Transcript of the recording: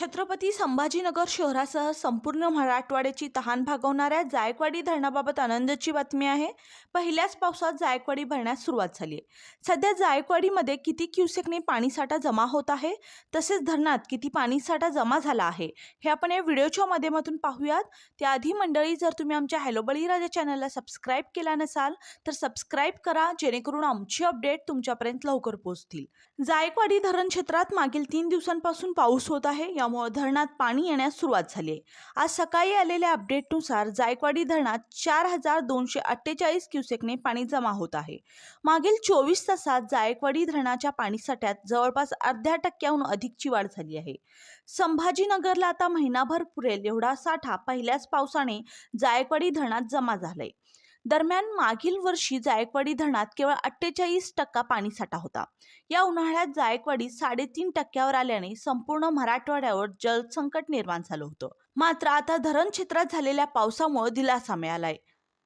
छत्रपती संभाजीनगर शहरासह संपूर्ण मराठवाड्याची तहान भागवणाऱ्या जायकवाडी धरणाबाबत आनंदाची बातमी आहे. पहिल्याच पावसात जायकवाडी भरण्यास सुरुवात झाली आहे. सध्या जायकवाडीमध्ये किती क्युसेकने पाणीसाठा जमा होत आहे? तसेच धरणात किती पाणीसाठा जमा झाला आहे? हे आपण या व्हिडिओच्या माध्यमातून पाहूयात. त्याआधी मंडळी जर तुम्ही आमच्या हॅलो बळीराजा चॅनलला सबस्क्राईब केला नसाल तर सबस्क्राईब करा जेणेकरून आमची अपडेट तुमच्यापर्यंत लवकर पोहोचतील. जायकवाडी धरण क्षेत्रात मागील तीन दिवसांपासून पाऊस होत आहे. या यामुळे धरणात पाणी येण्यास सुरुवात झाली आहे. आज सकाळी आलेल्या अपडेटनुसार जायकवाडी धरणात चार हजार दोनशे अठ्ठेचाळीस क्युसेकने पाणी जमा होत आहे. मागील चोवीस तासात जायकवाडी धरणाच्या पाणीसाठ्यात जवळपास अर्ध्या टक्क्याहून अधिकची वाढ झाली आहे. संभाजीनगरला आता महिनाभर पुरेल एवढा साठा पहिल्याच पावसाने जायकवाडी धरणात जमा झालाय. दरम्यान मागील वर्षी जायकवाडी धरणात केवळ अठ्ठेचाळीस टक्का पाणीसाठा होता. या उन्हाळ्यात जायकवाडी साडेतीन टक्क्यावर आल्याने संपूर्ण मराठवाड्यावर जलसंकट निर्माण झालं होतं. मात्र आता धरण क्षेत्रात झालेल्या पावसामुळे दिलासा मिळालाय.